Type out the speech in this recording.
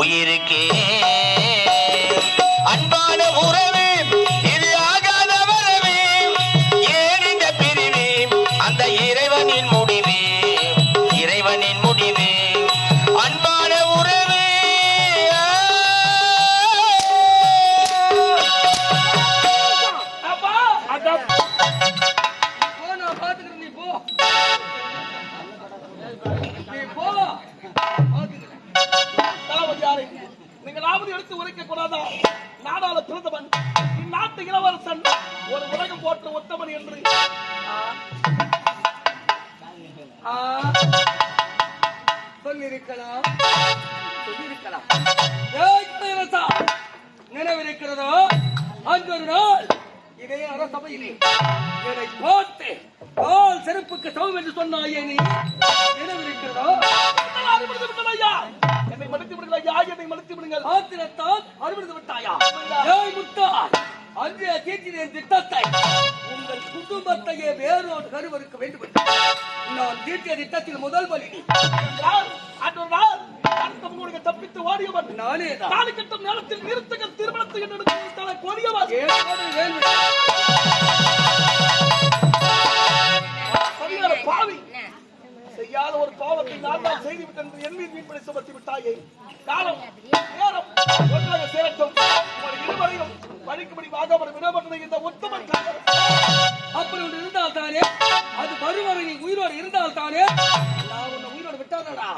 உயிருக்கே அன்பான உறவு இது ஆகாத வரவு ஏன் இந்த பிரிவு அந்த இறைவனின் முடிவு இறைவனின் முடிவு. அன்பான உறவு அப்பா அதான் போ நான் பாத்துக்கிறேன் நீ போ. நீங்களாவது எடுத்து உரைக்க கூடாதா நாடாள பிரதமன் இந்நாட்டு இளவரசன் ஒரு உலகம் போற்ற உத்தமன் என்று. சொல்லிருக்கலாம். சொல்லிருக்கலாம். நினைவிருக்கிறதோ? அங்கு ஒரு நாள் இதே அரசபையிலே என்னை பார்த்து கால் செருப்புக்கு சமம் என்று சொன்னாயே நீ? நினைவிருக்கிறதோ? மன்னித்து விடுங்கள். ஆத்திரத்தால் அறுபது விட்டாயா? ஏய் முத்தா அன்றைய தீர்ச்சியின் திட்டத்தை உங்கள் குடும்பத்தையே வேறோடு கருவறுக்க வேண்டும் நான் தீர்த்திய திட்டத்தில் முதல் பலி. தப்பித்து ஓடியவன். நானே தாலி கட்டும் நேரத்தில் நிறுத்துகள் திருமணத்தை என்று கொடியவன் சரியான பாவி. செய்யாத ஒரு பாவத்தை நான் தான் செய்து விட்டேன் என்று என் மீது மீன்படி சுமத்தி விட்டாயே. காலம் நேரம் ஒன்றாக இந்த இருந்தால் தானே அது வருவரை உயிரோடு இருந்தால் தானே நான் உயிரோடு விட்டாதடா